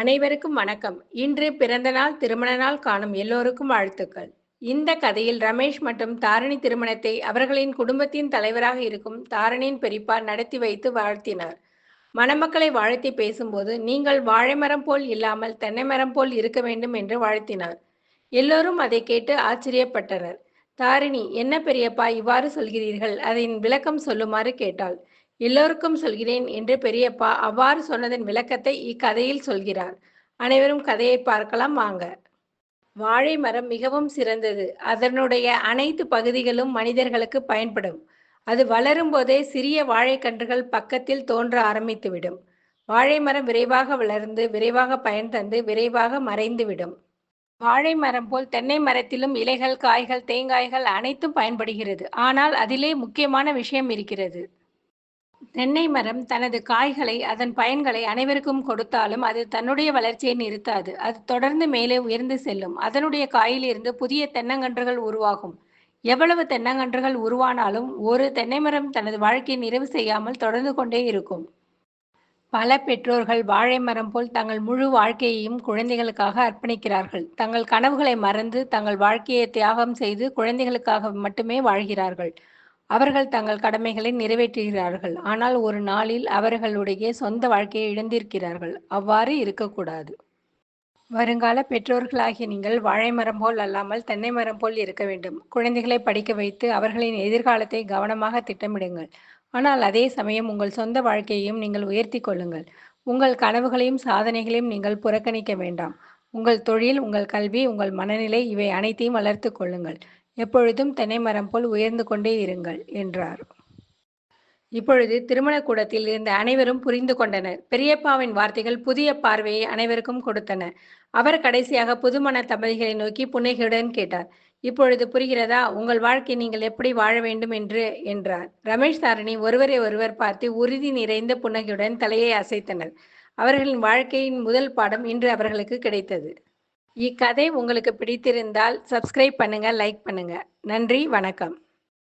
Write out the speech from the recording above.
அனைவருக்கும் வணக்கம். இன்று பிறந்த நாள் திருமண நாள் காணும் எல்லோருக்கும் வாழ்த்துக்கள். இந்த கதையில் ரமேஷ் மற்றும் தாரணி திருமணத்தை அவர்களின் குடும்பத்தின் தலைவராக இருக்கும் தாரணியின் பெரியப்பா நடத்தி வைத்து வாழ்த்தினார். மணமக்களை வாழ்த்தி பேசும்போது நீங்கள் வாழை மரம் போல் இல்லாமல் தென்னை மரம் போல் இருக்க வேண்டும் என்று வாழ்த்தினார். எல்லோரும் அதை கேட்டு ஆச்சரியப்பட்டனர். தாரிணி என்ன பெரியப்பா இவ்வாறு சொல்கிறீர்கள்? அதன் விளக்கம் சொல்லுமாறு கேட்டாள். எல்லோருக்கும் சொல்கிறேன் என்று பெரியப்பா அவ்வாறு சொன்னதன் விளக்கத்தை இக்கதையில் சொல்கிறார். அனைவரும் கதையை பார்க்கலாம் வாங்க. வாழை மரம் மிகவும் சிறந்தது. அதனுடைய அனைத்து பகுதிகளும் மனிதர்களுக்கு பயன்படும். அது வளரும் போதே சிறிய வாழைக்கன்றுகள் பக்கத்தில் தோன்ற ஆரம்பித்துவிடும். வாழை மரம் விரைவாக வளர்ந்து விரைவாக பயன் தந்து விரைவாக மறைந்துவிடும் வாழை மரம் போல் தென்னை மரத்திலும் இலைகள் காய்கள் தேங்காய்கள் அனைத்தும் பயன்படுகிறது. ஆனால் அதிலே முக்கியமான விஷயம் இருக்கிறது. தென்னை மரம் தனது காய்களை அதன் பயன்களை அனைவருக்கும் கொடுத்தாலும் அது தன்னுடைய வளர்ச்சியை நிறுத்தாது. அது தொடர்ந்து மேலே உயர்ந்து செல்லும். அதனுடைய காயிலிருந்து புதிய தென்னங்கன்றுகள் உருவாகும். எவ்வளவு தென்னங்கன்றுகள் உருவானாலும் ஒரு தென்னை மரம் தனது வாழ்க்கையை நிறைவு செய்யாமல் தொடர்ந்து கொண்டே இருக்கும். பல பெற்றோர்கள் வாழை மரம் போல் தங்கள் முழு வாழ்க்கையையும் குழந்தைகளுக்காக அர்ப்பணிக்கிறார்கள். தங்கள் கனவுகளை மறந்து தங்கள் வாழ்க்கையை தியாகம் செய்து குழந்தைகளுக்காக மட்டுமே வாழ்கிறார்கள். அவர்கள் தங்கள் கடமைகளை நிறைவேற்றுகிறார்கள். ஆனால் ஒரு நாளில் அவர்களுடைய சொந்த வாழ்க்கையை இழந்திருக்கிறார்கள். அவ்வாறு இருக்கக்கூடாது. வருங்கால பெற்றோர்களாகிய நீங்கள் வாழை மரம் போல் அல்லாமல் தென்னை மரம் போல் இருக்க வேண்டும். குழந்தைகளை படிக்க வைத்து அவர்களின் எதிர்காலத்தை கவனமாக திட்டமிடுங்கள். ஆனால் அதே சமயம் உங்கள் சொந்த வாழ்க்கையையும் நீங்கள் உயர்த்தி கொள்ளுங்கள். உங்கள் கனவுகளையும் சாதனைகளையும் நீங்கள் புறக்கணிக்க வேண்டாம். உங்கள் தொழில் உங்கள் கல்வி உங்கள் மனநிலை இவை அனைத்தையும் வளர்த்து கொள்ளுங்கள். எப்பொழுதும் தென்னை மரம் போல் உயர்ந்து கொண்டே இருங்கள் என்றார். இப்பொழுது திருமண கூடத்தில் இருந்த அனைவரும் புரிந்து கொண்டனர். பெரியப்பாவின் வார்த்தைகள் புதிய பார்வையை அனைவருக்கும் கொடுத்தன. அவர் கடைசியாக புதுமண தம்பதிகளை நோக்கி புன்னகையுடன் கேட்டார். இப்பொழுது புரிகிறதா? உங்கள் வாழ்க்கை நீங்கள் எப்படி வாழ வேண்டும் என்று? என்றார். ரமேஷ் தாரணி ஒருவரை ஒருவர் பார்த்து உறுதி நிறைந்த புன்னகையுடன் தலையை அசைத்தனர். அவர்களின் வாழ்க்கையின் முதல் பாடம் இன்று அவர்களுக்கு கிடைத்தது. இக்கதை உங்களுக்கு பிடித்திருந்தால் சப்ஸ்கிரைப் பண்ணுங்க லைக் பண்ணுங்க. நன்றி வணக்கம்.